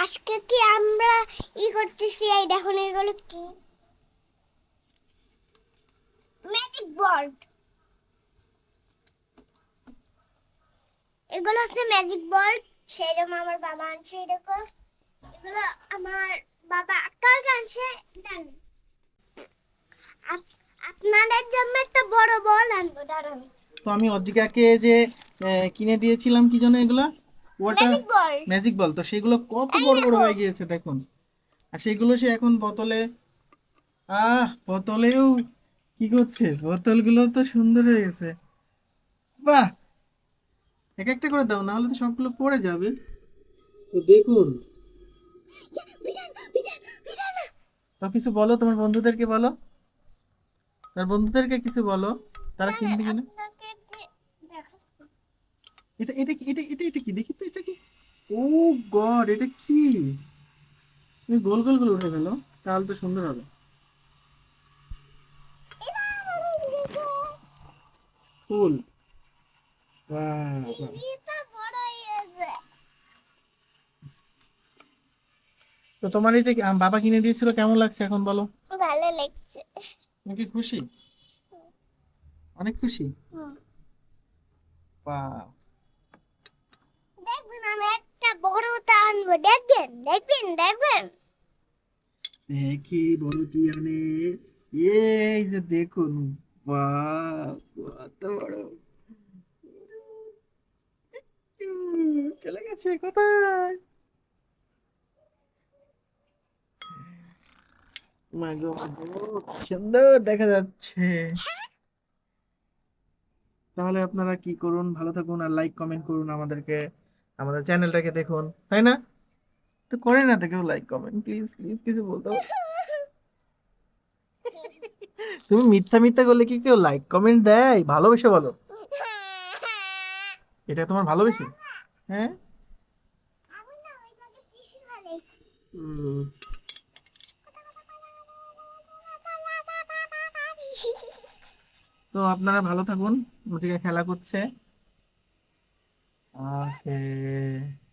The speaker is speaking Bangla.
আজকে কি আমরা ই করতেছি? এই দেখুন, এগুলো কি? ম্যাজিক বোর্ড এগুলো হচ্ছে ম্যাজিক বোর্ড সেরকম আমার বাবা আনছে এরকম এগুলো আমার বাবা কার আনছে, দেন। আপ- আপনাদের জন্য একটা বড় বল আনব, দাঁড়ান। তো আমি অদ্রিকাকে যে কিনে দিয়েছিলাম, কি জন্য এগুলা? ওটা ম্যাজিক বল তো সেগুলো কত বড় বড় হয়ে গিয়েছে দেখুন। আর সেগুলো সে এখন বোতলে আহ বোতলেও কি করছে? বোতলগুলো তো সুন্দর হয়ে গেছে। বাহ! এক একটা করে দাও না হলে তো সবগুলো পড়ে যাবে। তো দেখুন। তো কিছু বলো তোমার বন্ধুদেরকে বলো। তার বন্ধুদেরকে কিছু বলো। তারা কিনবে কিনা এটা এটা কি এটা এটা এটা কি? দেখি তো এটা কি? ও গড এটা কি? গোল গোল গোল উঠে গেল তাহলে তো সুন্দর হবে। ফুল। তো তোমার এই যে বাবা কিনে দিয়েছিল কেমন লাগছে এখন বলো? ভালো লাগছে। নাকি খুশি? অনেক খুশি। বাহ। একটা বড় তা আনব। দেখবেন দেখবেন দেখবেন। দেখি বড় কি আনে। এই যে দেখুন বড়। চলে গেছে কোথায়? দেখা যাচ্ছে। তাহলে আপনারা কি করুন, ভালো থাকুন আর লাইক কমেন্ট করুন আমাদেরকে। আমাদের চ্যানেলটাকে দেখুন, তাই না? একটু করে না দেখেও লাইক কমেন্ট প্লিজ প্লিজ কিছু বলতে তুমি মিথ্যা মিথ্যা করলে কি কেউ লাইক কমেন্ট দেয়? ভালোবেসে বলো। এটা তোমার ভালোবেসে? হ্যাঁ? তো আপনারা ভালো থাকুন ওদিকে খেলা করছে। 啊，对。